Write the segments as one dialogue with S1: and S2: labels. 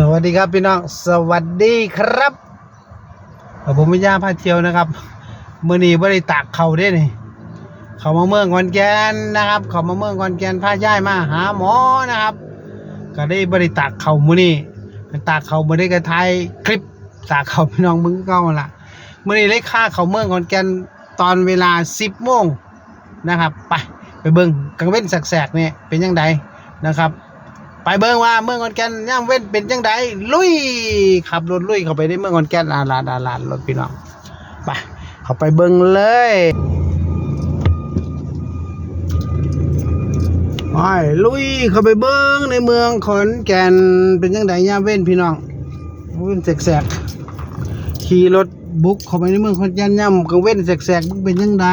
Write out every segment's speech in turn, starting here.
S1: สวัสดีครับพี่น้อง สวัสดีครับผมวิญญาพาเที่ยวนะครับเมื่อนีบริตากเขาได้นี่เขามาเมืองขอนแก่นนะครับ เขามาเมืองขอนแก่นพาย่ายมาหาหมอนะครับ ก็ได้บริตากเขามื่อนีตากเขามื่อได้กระทายคลิปตากเขาพี่น้องมึงเก้าละมื่อนี้เลยค่าเขาเมืองขอนแก่นตอนเวลาสิบโมงนะครับ ไปไปเบิ้งกลางเว้นแสกๆเนี่ยเป็นยังไงนะครับ ไปเบิ่งว่าเมืองขอนแก่นย่ามเว้นเป็นจังไดลุยขับรถลุยเข้าไปในเมืองขอนแก่นอาลาดอาลาดรถพี่น้องไปเข้าไปเบิ่งเลยไปลุยเข้าไปเบิ่งในเมืองขอนแก่นเป็นจังไดย่ามเว้นพี่น้องเว้นแสกๆขี่รถบุกเข้าไปในเมืองขอนแก่นย่ำกลางเว้นแสกๆเป็นจังได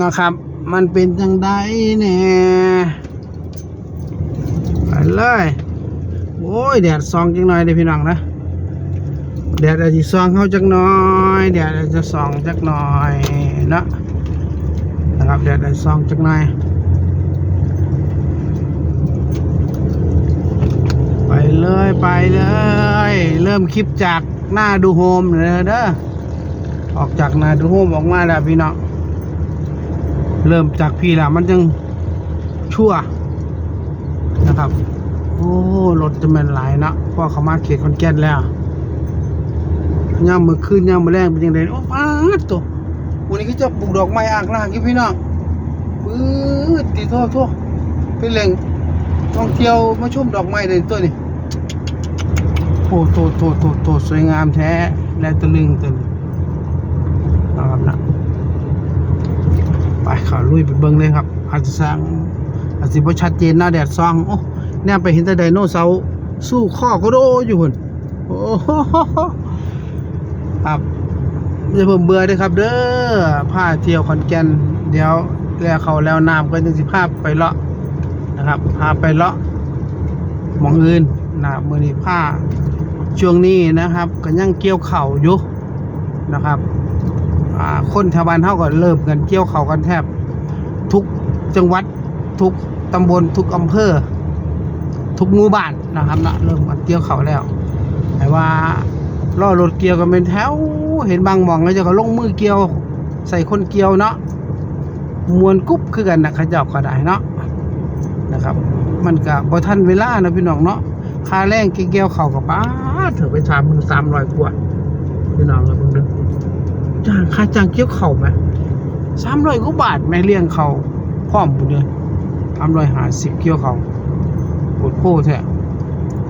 S1: นะครับ มันเป็นจังไดเนี่ย เลย โอ้ยแดดซองจังหน่อยเด้พี่น้องนะแดดอาจจะซองเข้าจักหน่อยแดดอาจจะซองจักหน่อยนะนะครับแดดอาจจะซองจักหน่อยไปเลยไปเลย เริ่มคลิปจากหน้าดูโฮมเลยเด้อออกจากหน้าดูโฮมออกมาแล้วพี่น้องเริ่มจากพี่ละมันจึงชั่วนะครับ โอ้รถจะแม่นหลายนะเพราะเขามาเขตคอนแก่นแล้วย่ามือคืนย่ามือแรงเป็นยังไงโอ้ป้าดตัววันนี้ก็จะปลูกดอกไม้อ่างล่างพี่น้องปื๊ดตีโทษโทษเป็นแหล่งท่องเที่ยวมาชมดอกไม้เลยตัวนี้โอ้โตโตโตโตสวยงามแท้และตะลึงตัวนี้นะครับนะไปขาลุยไปเบิ้งเลยครับ อาจจะสร้างอาจสิบ่ชัดเจนหนะแดดซองโอ้ แนมไปเห็นแต่ไดโนเสาร์สู้ข้อก็โดอยู่หุ่นโอ้โหครับอย่าเพิ่มเบื่อเด้อครับ เด้อพาเที่ยวขอนแก่นเดี๋ยวแล้วเขาแล้วน้ำก็จังสิพาไปเลาะนะครับพาไปเลาะมองอื่นนะมื้อนี้พาช่วงนี้นะครับก็ยังเกี่ยวเข่าอยู่นะครับอ่าคนแถวบ้านเฮาก็เริ่มกันเกี่ยวเข่ากันแทบ ทุกจังหวัดทุกตำบลทุกอำเภอ ทุกหมู่บ้านนะครับนะเริ่มกันเกี่ยวเขาแล้ว แต่ว่าล่อรถเกี่ยวกันเป็นแถวเห็นบางหมองแล้วจะก็ลงมือเกี่ยว ใส่คนเกี่ยวเนาะมวนกุ๊บคือกันนะขาเจ้าก็ได้เนาะนะครับ มันก็บ่ทันเวลานะพี่น้องเนาะค่าแรงเกี่ยวเขากับป้าเถอะไปสามมือสามร้อยกว่าพี่น้องเราเพิ่งดูจ้างค่าจ้างเกี่ยวเข่าไหมสามร้อยกว่าบาทแม่เลี้ยงเขาพร้อมบุญเลยสามร้อยห้าสิบเกี่ยวเขา ดโพแท้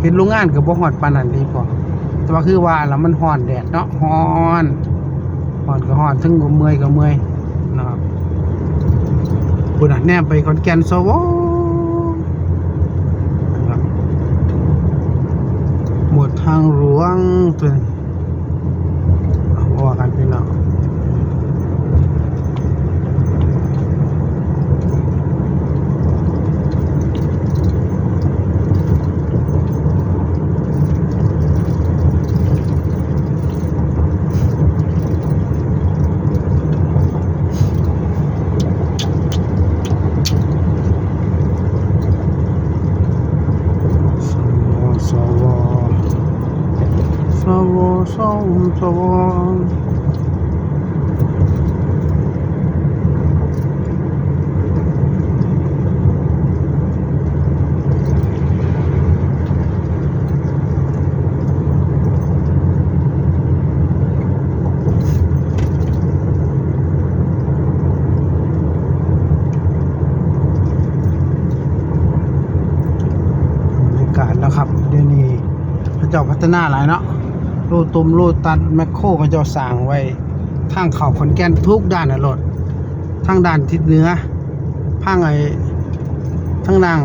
S1: เห็นโรงงานกับบ่ฮอดปานนั้นดีพอแต่ว่าคือว่าแล้วมันฮ้อนแดดเนาะฮ้อนฮ้อนก็ฮ้อนทั้งบ่เมื่อยก็เมื่อยนะครับคุณอะแนมไปขอนแก่นสวนะครับหมดทางหลวงตัวนี้เอาว่ากันพี่น้อง สวสว สวสวสวบรรยากาศนะครับ เดี๋ยวนี้พระเจ้าพัฒนาหลายเนาะโลตุมโลตัดแมคโครพระเจ้าสร้างไว้ ทางเขาขอนแก่นทุกด้านนะรถทางด้านทิศเหนือทางไอ้ทางด่าง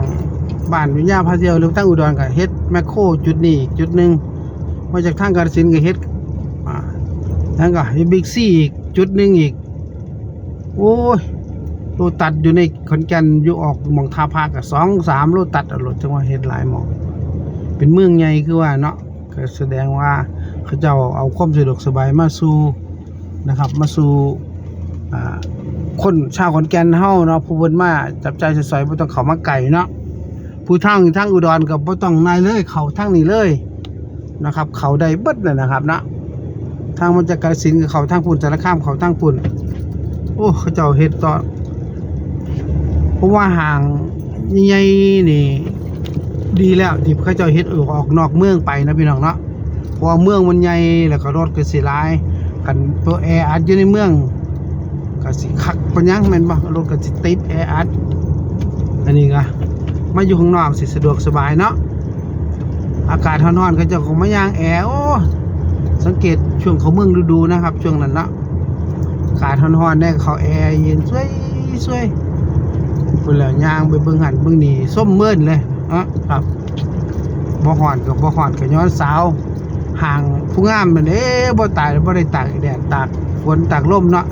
S1: บ้านวิญญาพาเที่ยวหรือทางอุดรก็เฮ็ดแมคโครจุดนี้จุดหนึ่งมาจากทางกาฬสินธุ์ก็เฮ็ดอ่าแล้วก็บิ๊กซี่อีกจุดหนึ่งอีก โอ้ยโลตัดอยู่ในขอนแก่นอยู่ออกมองทาพากับสองสามโลตัดอะรถจังหวะเฮ็ดหลายหมองเป็นเมืองใหญ่คือว่าเนาะก็แสดงว่า เขาเจ้าเอาความสะดวกสบายมาสู่นะครับมาสู่คนชาวขอนแก่นเฮาเนาะผู้เพิ่นมาจับใจายใส่ซอยบ่ต้องเข้ามาไกลเนาะผู้ทางทางอุดรกับบ่ต้องนายเลยเขาทางนี้เลยนะครับ เขาได้เบิดเลยนะครับนะทางมันจะกาฬสินกับเขาทางปุ่นสารคามเขาทางปุ่นโอ้เขาเจ้าเฮ็ดต่อเพราะว่าห่างใหญ่นี่ดีแล้วที่เขาเจ้าเฮ็ดออกออกนอกเมืองไปนะพี่น้องเนาะ เพราะเมืองมันใหญ่แล้วก็รถก็สิหลายกันตัวแออัดอยู่ในเมืองก็สิคักปะยังแม่นบ่รถก็สิติดแออัดอันนี้ก็มาอยู่ข้างนอกสิสะดวกสบายเนาะอากาศร้อนๆก็จะของมายางแอร์โอ้สังเกตช่วงเขาเมืองดูนะครับ ช่วงนั้นเนาะอากาศร้อนๆได้เขาแอร์เย็นสวยสวยเพิ่นแล้วยางไปเบิ่งหันเบิ่งนี่ส้มเมื่นเลยเนาะครับบ่ฮ้อนกับบ่ฮ้อนก็ย้อนสาว ห่างผู้งามมันเอ๊ะบ่ตายบ่ได้ตากแดดตากฝนตากลมเนาะ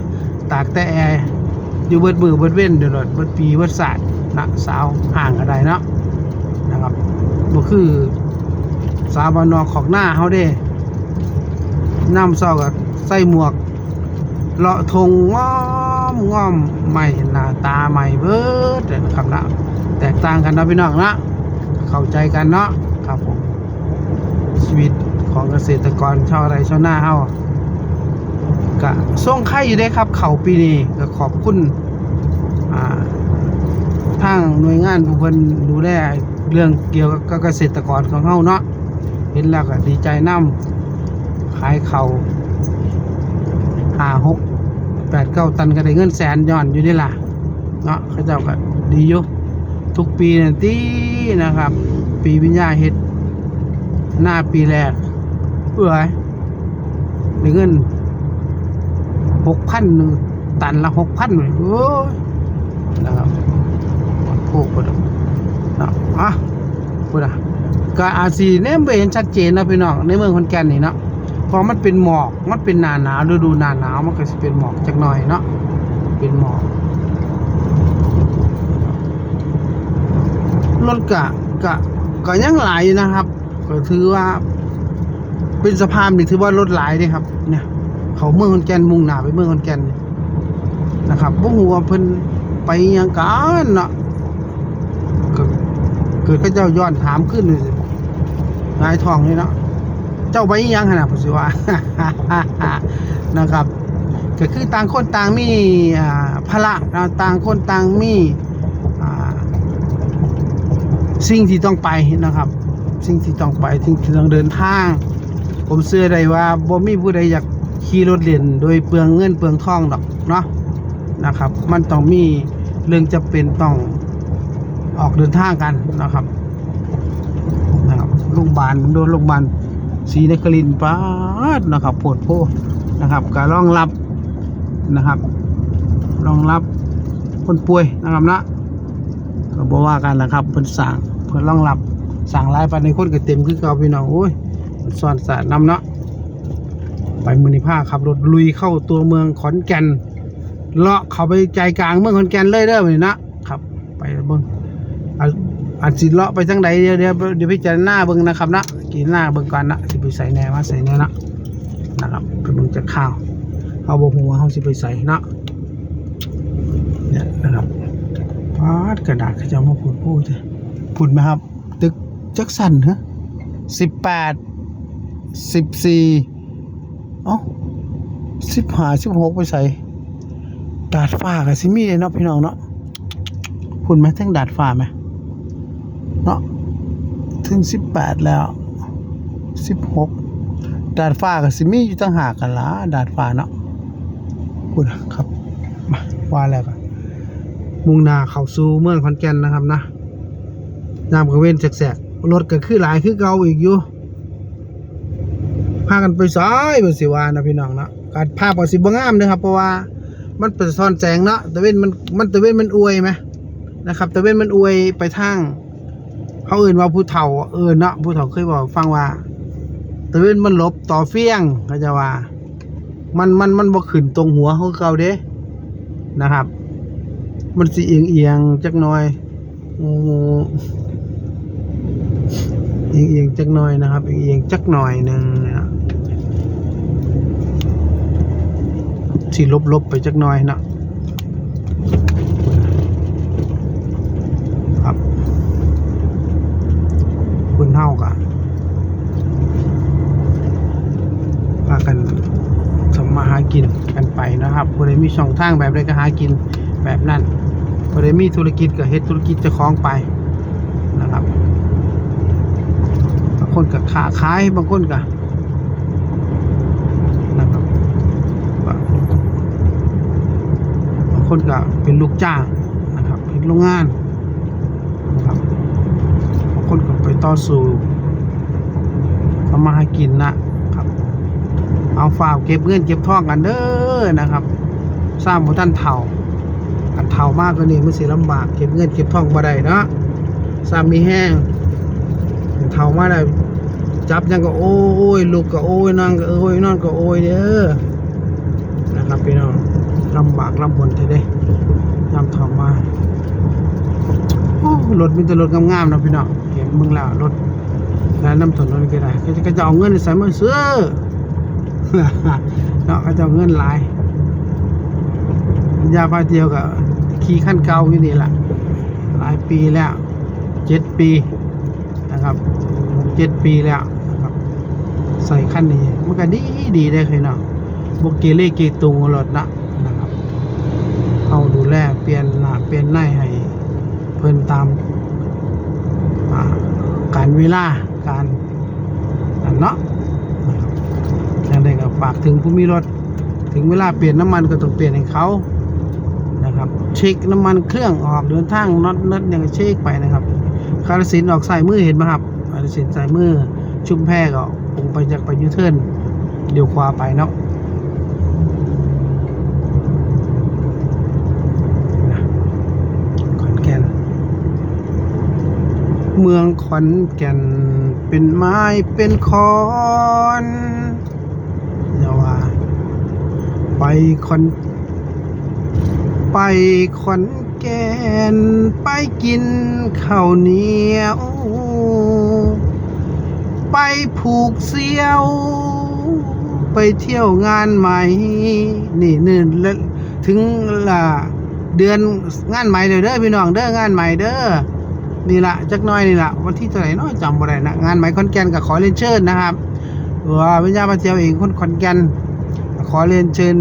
S1: ตากแต่แอร์อยู่เบิดมือเบิดเว้นเดือดเบิดปีเบิดศาสตร์นะสาวห่างกันได้เนาะนะครับบ่คือสาวบ้านนอกของหน้าเฮาเด้น้ำเศร้ากับใส่หมวกเลาะทงง้อมง้อมใหม่หน้าตาใหม่เบิดนะครับนะแตกต่างกันเนาะพี่น้องนะเข้าใจกันเนาะครับผมชีวิต ของเกษตรกรชาวไร่ชาวนาเฮาก็ส่งไข่อยู่ได้ครับ เขาปีนี้ก็ขอบคุณทางหน่วยงานผู้เพิ่นดูแลเรื่องเกี่ยวกับเกษตรกรของเฮาเนาะเห็นแล้วก็ดีใจนำขายเขาห้าหกแปดเก้าตันก็ได้เงินแสนย้อนอยู่นี่ล่ะเนาะเขาเจ้าก็ดีอยู่ทุกปีนั่นตีนะครับ ปีวิญญาเฮ็ดหน้าปีแรก เอ้ยได้เงินหกพันหนึ่งตันละหกพันเลยโอ้ยนะครับโอ้โหนะอะพูดอะก็อาจสีเนี่ยไม่เห็นชัดเจนนะพี่น้องในเมืองขอนแก่นนี่เนาะเพราะมันเป็นหมอกมันเป็นหนาหนาวฤดูหนาหนาวมันก็จะเป็นหมอกจักหน่อยเนาะเป็นหมอกรถกะกะก็ยังหลายนะครับก็ถือว่า เป็นสะพานนี่ถือว่ารถหลายเด้ครับ เนี่ย เขาเมืองขอนแก่นมุ่งหน้าไปเมืองขอนแก่นนะครับบ่ฮู้ว่าเพิ่นไปยังกันเนาะก็เกิดเขาเจ้าย้อนถามขึ้นเลยสิหงายทองเลยเนาะเจ้าไปยังขนาดผมสิว่านะครับก็คือต่างคนต่างมีอ่าภาระนะต่างคนต่างมีอ่าสิ่งที่ต้องไปนะครับ สิ่งที่ต้องไปสิ่งที่ต้องเดินทาง ผมเชื่อได้ว่าบ่มีผู้ใดอยากขี่รถเล่นโดยเปลืองเงินเปลืองทองดอกเนาะนะครับ มันต้องมีเรื่องจะเป็นต้องออกเดินทางกันนะครับนะครับโรงพยาบาลโดนโรงพยาบาลศรีนครินทร์ปาดนะครับโพดโพนะครับก็รองรับนะครับรองรับคนป่วยนะครับนะก็บอกว่ากันนะครับเพิ่นสั่งเพิ่นรองรับสั่งหลายปันในคนก็เต็มคือเก่าพี่น้องโอ้ย สอนสารนำเนาะไปมือนิพาขับรถลุยเข้าตัวเมืองขอนแก่นเลาะเข้าไปใจกลางเมืองขอนแก่นเลยเด้อมือนี้นะครับ ไปเบิ่งอาอาจสิเลาะไปทางใดเดี๋ยวเดี๋ยวเดี๋ยวพิจารณาเบิ่งนะครับนะกินหน้าเบิ่งก่อนนะสิไปใส่แหน่มาใส่แหน่นะนะครับไปเบิ่งจากข้าวเอาบ่ฮู้ว่าเฮาสิไปใส่นะเนี่ยนะครับปาดกระดาษเขาจะมาพูดพูดจ้ะพูดไหมครับ ตึกจักสันฮะสิบแปด สิบสี่เอ้าสิบห้าสิบหกไปใส่ดาดฟ้ากับซิมีเลยเนาะพี่น้องเนาะพุ่นไหมถึงดาดฟ้าไหมเนาะถึงสิบแปดแล้วสิบหกดาดฟ้ากับซิมีอยู่ตั้งหากกันละดาดฟ้าเนาะพุ่นะครับมาว่าแล้วกันมุ่งหน้าเข้าสู่เมืองขอนแก่นนะครับนะยามกระเว้นแสกๆรถก็คือหลายคือเก่าอีกอยู่ พากันไปซ้ายบ่สิวานะพี่น้องเนาะการภาพก็สิบ่งามเด้อครับ เพราะว่ามันเป็นซ่อนแสงเนาะตะเวนมันมันตะเวนมันอวยไหมนะครับตะเวนมันอวยไปทางเขาเอื่นว่าผู้เฒ่าเออเนาะผู้เฒ่าเคยบอกฟังว่าตะเวนมันลบต่อเฟี้ยงเขาจะว่า มันมันมันบ่ขึ้นตรงหัวเขาเก่าเด้นะครับ มันสิเอียงเอียงจักหน่อยเอียงเอียงจักหน่อยนะครับ เอียงเอียงจักหน่อยหนึ่ง ที่ลบๆไปจักหน่อยนะครับคณเท่ากันพากันสมมาหากินกันไปนะครับบริมีช่องทางแบบใดก็หากินแบบนั้นบริมีธุรกิจกับเฮ็ดธุรกิจจะคล้องไปนะครับ บางคนกับขาค้าย บางคนกับ คนก็เป็นลูกจ้างนะครับเป็นโรงงานนะครับบางคนก็ไปต่อสู้ทำมาหากินนะครับ เอาฝากเก็บเงินเก็บทองกันเด้อนะครับ สร้างบ่ทันเฒ่าอันเฒ่ามากก็นี่มันสิลำบากเก็บเงินเก็บทองบ่ได้เนาะสร้างมีแห้งเฒ่ามาได้จับยังก็โอ้ยลูกก็โอ้ยนั่งก็โอ้ยนอนก็โอ้ยเด้อนะครับพี่น้อง บากลำบนเทเด้ยามเฒ่ามาโอ้รถมีแต่รถงามๆนะพี่น้องเห็นมึงแล้วรถแล้วน้ำถนนก็ได้ก็จะก็จะเอาเงินใส่มาซื้อเนาะเขาจะเอาเงินหลายยาพาเที่ยวกับขี่ขั้นเก่าอยู่นี่แหละหลายปีแล้วเจ็ดปีนะครับเจ็ดปีแล้วนะครับใส่ขั้นนี้มันก็ดีดีได้เลยเนาะบกเกเรเกตุงรถนะนะครับเอาดู แลเปลี่ยนหน้าเปลี่ยนหน้าให้เพิ่นตามการเวลาการอันเนาะอย่างใดก็ฝากถึงผู้มีรถ ถึงเวลาเปลี่ยนน้ำมันก็ต้องเปลี่ยนให้เขานะครับเช็คน้ำมันเครื่องออกเดินทางน็อตน็อตย่างเช็คไปนะครับคาราสินออกใสายมือเห็นไหมครับคาราสินสายมือชุ่มแพก็ปรุงไปจากไปยูเทิร์นเดี๋ยวขวาไปเนาะขอนแก่น เมืองขอนแก่น เป็นไม้เป็นคอนอย่าว่า ไปขอน ไปขอนแก่น ไปกินข้าวเหนียว ไปผูกเสียว ไปเที่ยวงานใหม่ นี่นี่แล้วถึงละเดือนงานใหม่เด้อเด้อพี่น้องเด้องานใหม่เด้อ นี่ละจักน้อยนี่ละวันที่เท่าไหร่เนาะจำบ่ได้นะงานไหมขอนแก่นก็ขอเรียนเชิญนะครับว่าวิญญาณมาเที่ยวเองคนขอนแก่นขอเรียนเชิญ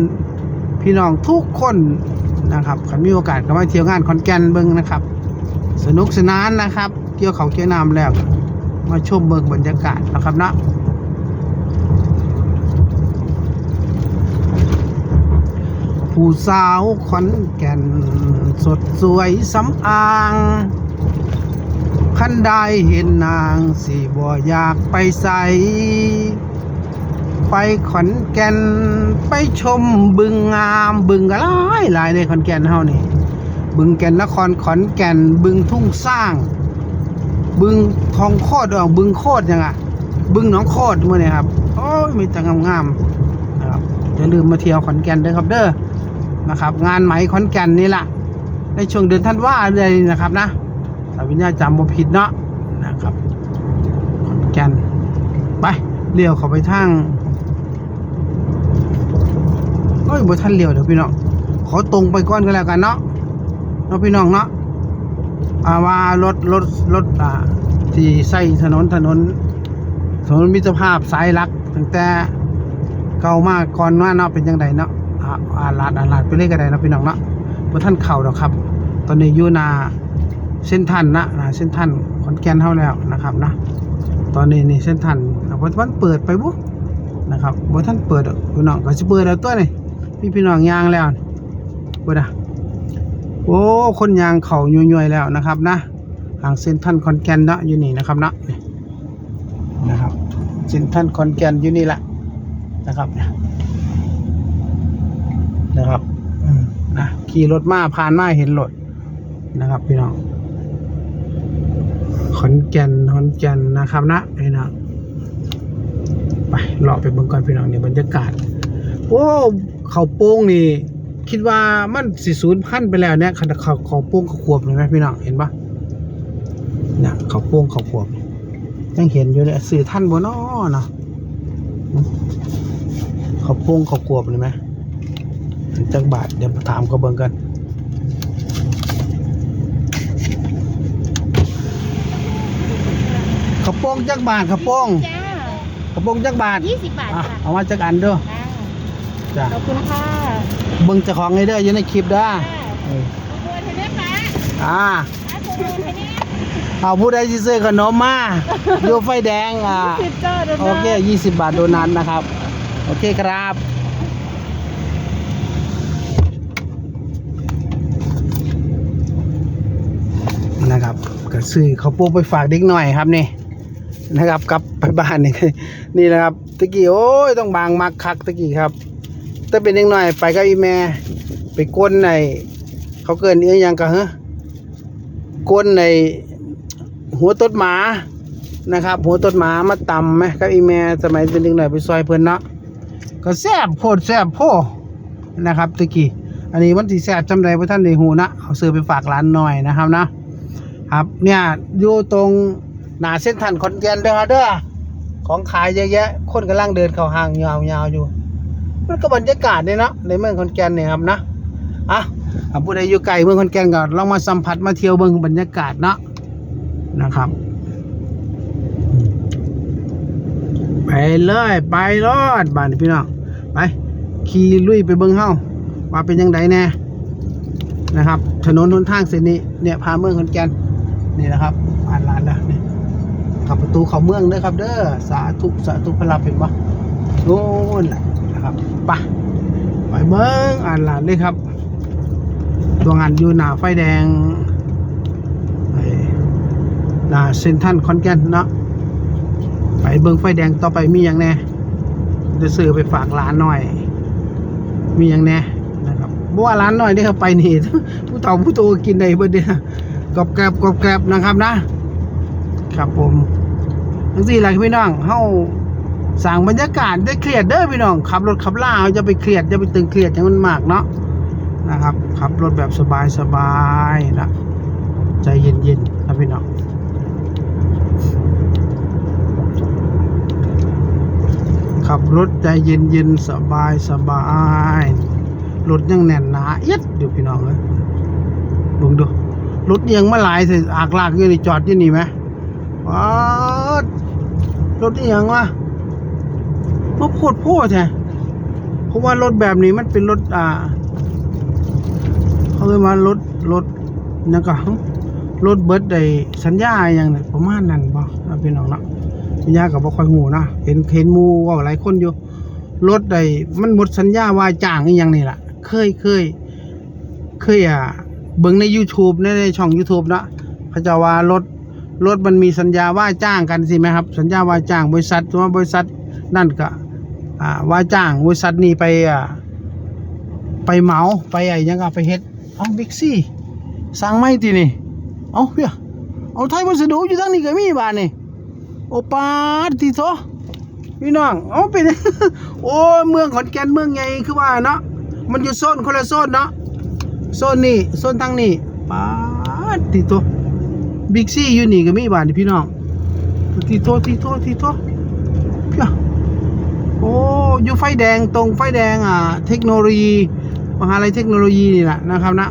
S1: พี่น้องทุกคนนะครับคันมีโอกาสก็มาเที่ยวงานขอนแก่นเบิ่งนะครับ สนุกสนานนะครับ เกี่ยวเขาเกี่ยวน้ำแล้ว มาชมเบิ่งบรรยากาศนะครับเนาะผู้สาวขอนแก่นสดสวยสำอาง ขันได้เห็นนางสิบ่อยากไปใส ไปขอนแก่นไปชมบึงงามบึงก็หลายหลายในขอนแก่นเฮานี่ บึงแก่นนครขอนแก่นบึงทุ่งสร้าง บึงทองโคตรเออบึงโคตรยังอะ บึงหนองโคตรมื่อนี่ครับโอ้ยมีแต่งามๆนะครับอย่าลืมมาเที่ยวขอนแก่นเด้อครับเด้อนะครับ งานไหมขอนแก่นนี่แหละในช่วงเดือนธันวาเลยนะครับนะ ถ้าวิญญาจำบ่ผิดเนาะนะครับขอนแก่นไปเลี้ยวเข้าไปทางโอ้ยบ่ทันเลี้ยวเดี๋ยวพี่น้องขอตรงไปก่อนก็แล้วกันเนาะเนาะพี่น้องเนาะอาว่ารถรถรถอ่าที่ใส่ถนนถนนถนนมิตรภาพสายลักตั้งแต่เก่ามากก่อนว่าเนาะเป็นยังไงเนาะอาลาดอาลาดไปเรื่อยก็ได้เนาะพี่น้องเนาะบ่ท่านเข่าดอกครับ ตอนนี้อยู่นา เส้นทันนะนะเส้นทันขอนแก่นเท่าแล้วนะครับนะตอนนี้นี่เส้นทันนะเพราะมันเปิดไปบุ๊นะครับบ่ท่านเปิดพี่น้องก็จะเปิดแล้วตัวนี่พี่พี่น้องยางแล้วเปิดอะโอ้คนยางเข่าย่อยๆแล้วนะครับนะทางเส้นทันขอนแก่นเนาะอยู่นี่นะครับนะนะครับเส้นทันขอนแก่นอยู่นี่แหละนะครับนะครับนะขี่รถมาผ่านมาเห็นรถนะครับพี่น้อง ขอนแก่นขอนแก่นนะครับนะพี่น้องไปเลาะไปเบิ่งก่อนพี่น้องเนี่ยบรรยากาศโอ้เขาโป้งนี่ คิดว่ามันสิศูนย์พันไปแล้วเนี่ยขนาดเขาเขาโป้งเขาขวบเลยไหมพี่น้องเห็นปะเนี่ยเขาโป้งเขาขวบยังเห็นอยู่เลยสื่อท่านบนอ้อเนาะเขาโป้งเขาขวบเลยไหมจักบาทเดี๋ยวถามเขาเบิ่งกัน กระโปรงจักบาทกระโปรง
S2: จ้าก
S1: ระโปรงจักบาท
S2: ยี่สิบบาท
S1: อะ
S2: ค่ะ
S1: เอามาจักอันเด้อ
S2: อ่า
S1: จ้ะ
S2: ขอบคุณค่ะ
S1: เบิ่งเจ้าของให้เด้ออยู่ในคลิปเด้อ
S2: ค่ะ
S1: เออ
S2: ขอบคุณเทนนิสค่ะ
S1: อ่า
S2: ขอบคุณเทนนิส
S1: เอาผู้ใดที่ซื้อขนมมาอยู่ไฟแดงอ่า
S2: สิบเจ้าเดิน
S1: โอเค20บาทโดนัทนะครับ โอเคครับนะครับก็ซื้อเขาวโปุ๊กไปฝากเด็กหน่อยครับนี่ นะครับกลับไปบ้านนี่นี่นะครับตะกี้โอ้ยต้องบางมักคักตะกี้ครับถ้าเป็นเด็กหน่อยไปกับอีแม่ไปก้นในเขาเกินเอี้ยยังกะฮะก้นในหัวต้นหมานะครับ หัวต้นหมามาตำไหมกับอีแม่สมัยเป็นเด็กหน่อยไปซอยเพิ่นเนาะก็แซ่บโพดแซ่บโพนะครับตะกี้อันนี้มันสิแซ่บจำได้พระท่านในหูนะเอาซื้อไปฝากร้านหน่อยนะครับนะครับ เนี่ยอยู่ตรง หน้าเส้นทันคอนแกนเด้อรับเด้อของขายเยอะแยะ คนกำลังเดินเข้าห้างยาวๆอยู่ มันก็บรรยากาศเนี่ยเนาะในเมืองขอนแกนเนี่ยครับนะอะผู้ใดอยู่ไกลเมืองขอนแกนก็ลองมาสัมผัสมาเที่ยวเบิ่งบรรยากาศเนาะนะครับไปเลยไปรอดบ้านพี่น้องไปขี่ลุยไปเบิ่งเฮ้าว่าเป็นยังไงแน่นะครับ ถนนหนทางเส้นนี้เนี่ยพาเมืองขอนแก่นนี่นะครับอ่านร้านแล้วนี่ ขับประตูเข้าเมืองเด้อครับ เด้อสาธุสาธุพระรับเห็นปะโน่นแหละนะครับไปไปเมืองอ่านร้านเลยครับ ตัวงานอยู่หน้าไฟแดงไอ้หน้าเซนทันคอนแก่นเนาะไปเบิ่งไฟแดงต่อไปมีอย่างแน่จะซื้อไปฝากร้านหน่อย มีอย่างแน่นะครับบ่ว่าร้านหน่อยนี่ครับไปนี่ผู้เฒ่าผู้โตกินได้เบิดเด้อกรอบแกรบกรอบแกรบนะครับนะ ครับผม ทั้งสี่หลักพี่น้องเฮาสั่งบรรยากาศได้เครียดเด้อพี่น้องขับรถขับล่าเฮาจะไปเครียดจะไปตึงเครียดอย่างมันมากเนาะนะครับขับรถแบบสบายสบายๆนะใจเย็นๆนะพี่น้องขับรถใจเย็นเย็นๆสบายสบายรถยังแน่นหนาเอียดอยู่พี่น้องเลยลงดูรถเอียงมาหลายสิอากลากอยู่นี่จอดยู่นี่ไหมว้า รถเอียงวะมาโคตรโพดแท้เพราะว่ารถแบบนี้มันเป็นรถอ่าเขาเรียกว่ารถรถนั่นก็รถเบิร์ดได้สัญญาอย่างนี้ประมาณนั้นป่ะพี่น้องเนาะสัญญากับบ่ค่อยหูนะเห็นเห็นมูว่าหลายคนอยู่รถใดมันหมดสัญญาว่าจ้างอีหยังนี่ล่ะเคยเคยเคยอะเบิ่งใน YouTube ในในช่อง YouTube นะเขาจะว่ารถ รถมันมีสัญญาว่าจ้างกันสิไหมครับ สัญญาว่าจ้างบริษัทติว่าบริษัทนั่นก็อ่าว่าจ้างบริษัทนี้ไปอ่าไปเหมาไปไอ้ยังก็ไปเฮ็ดเอาบิ๊กซี่สั่งไม่ทีนี่เอาเพียเอาไทยวัสดุอยู่ทางนี้ก็มีบ้านนี่โอปาติโซพี่น้องเอาเป็นโอ้เมืองขอนแก่นเมืองไงคือว่าเนาะมันอยู่โซนคนละโซนเนาะโซนนี่โซนทางนี้ปาติโต บิ๊กซี่อยู่นี่ก็มีบ้านนี่พี่น้องติโตติโตติโตเพียโอ้อยู่ไฟแดงตรงไฟแดงอะเทคโนโลยีมหาลัยเทคโนโลยีนี่แหละนะครับนะ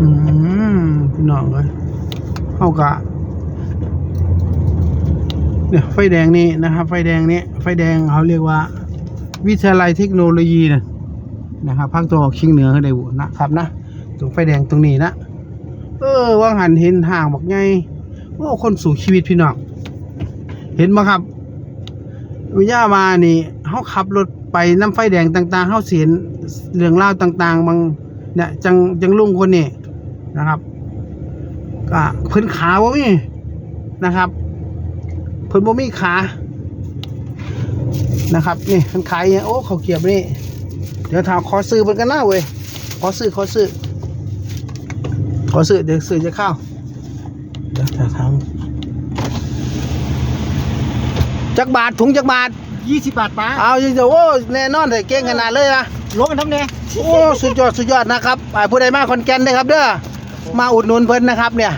S1: อืมพี่น้องเลยเข้ากะเนี่ยไฟแดงนี่นะครับ ไฟแดงนี้ไฟแดงเขาเรียกว่า วิทยาลัยเทคโนโลยีนะนะครับภาคตะวันออกเฉียงเหนือเขาได้บุนะครับนะตรงไฟแดงตรงนี้นะ เออว่างหันเห็นห่างบอกไงว่าคนสู่ชีวิตพี่น้องเห็นไหมครับวิญญามานี่เขาขับรถไปน้ำไฟแดงต่าง ๆเขาเสียนเรื่องเล่าวต่าง ๆ บางเนี่ยจังจังลุงคนนี้นะครับก็เพิ่นขาว่ามีนะครับ เพิ่นบ่มีขานะครับนี่เพิ่นขายโอ้เขาเกียบนี่เดี๋ยวถามขอซื้อเพิ่นกันหน้าเว้ยขอซื้อขอซื้อ ขอซื้อเดี๋ยวซื้อจะเข้าเดี๋ยวจะทำจักบาทถุงจักบาท
S2: ยี่สิบบาทป้า
S1: เอาจริงๆโอ้แน่นอนเลยเก่งขนาดเลยนะ
S2: ลงกันทำเนี่ย
S1: โอ้สุดยอดสุดยอดนะครับอ่าผู้ใดมาคอนแก่นได้อครับเด้อมาอุดหนุนเพิ่นนะครับเนี่ย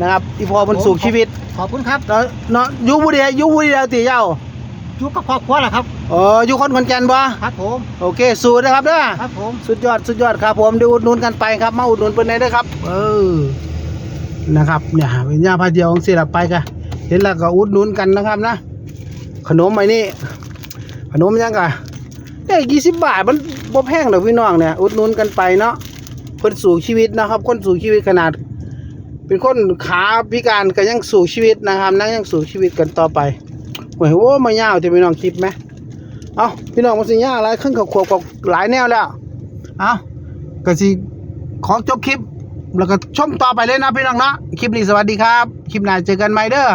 S1: นะครับอีพอมันสู่ชีวิต
S2: ขอบคุณครับ
S1: เนาะเนาะอยู่ผู้เดียวอยู่ผู้เดียวตีเจ้า
S2: อยู่กับครอบครัวแหละครับ
S1: อ๋ออยู่คนขอนแก่นบ่
S2: ครับผม
S1: โอเคสู้นะครับเด้อ
S2: ครับผม
S1: สุดยอดสุดยอดครับผมเดี๋ยวอุดหนุนกันไปครับมาอุดหนุนเพิ่นได้เด้อครับ เออนะครับเนี่ยเป็นยาพาเดียวของสิลับไปกะเห็นแล้วก็อุดหนุนกันนะครับนะ ขนมไอ้นี่พขนมยังกะได้ยี่สิบบาทมันบ่แพงดอกพี่น้องเนี่ยอุดหนุนกันไปเนาะคนสู่ชีวิตนะครับ คนสู่ชีวิตขนาด เป็นคนขาพิการก็ยังสู่ชีวิตนะครับนั่งยังสู่ชีวิตกันต่อไป โอ้ยโอ้มายาวจะพี่น้องคลิปไหมเอาพี่น้องมาสิยาวหลายขึ้นกับขวบกับหลายแนวแล้วเอาก็สิขอจบคลิป แล้วก็ชมต่อไปเลยนะพี่น้องเนาะคลิปนี้สวัสดีครับ คลิปหน้าเจอกันใหม่เด้อ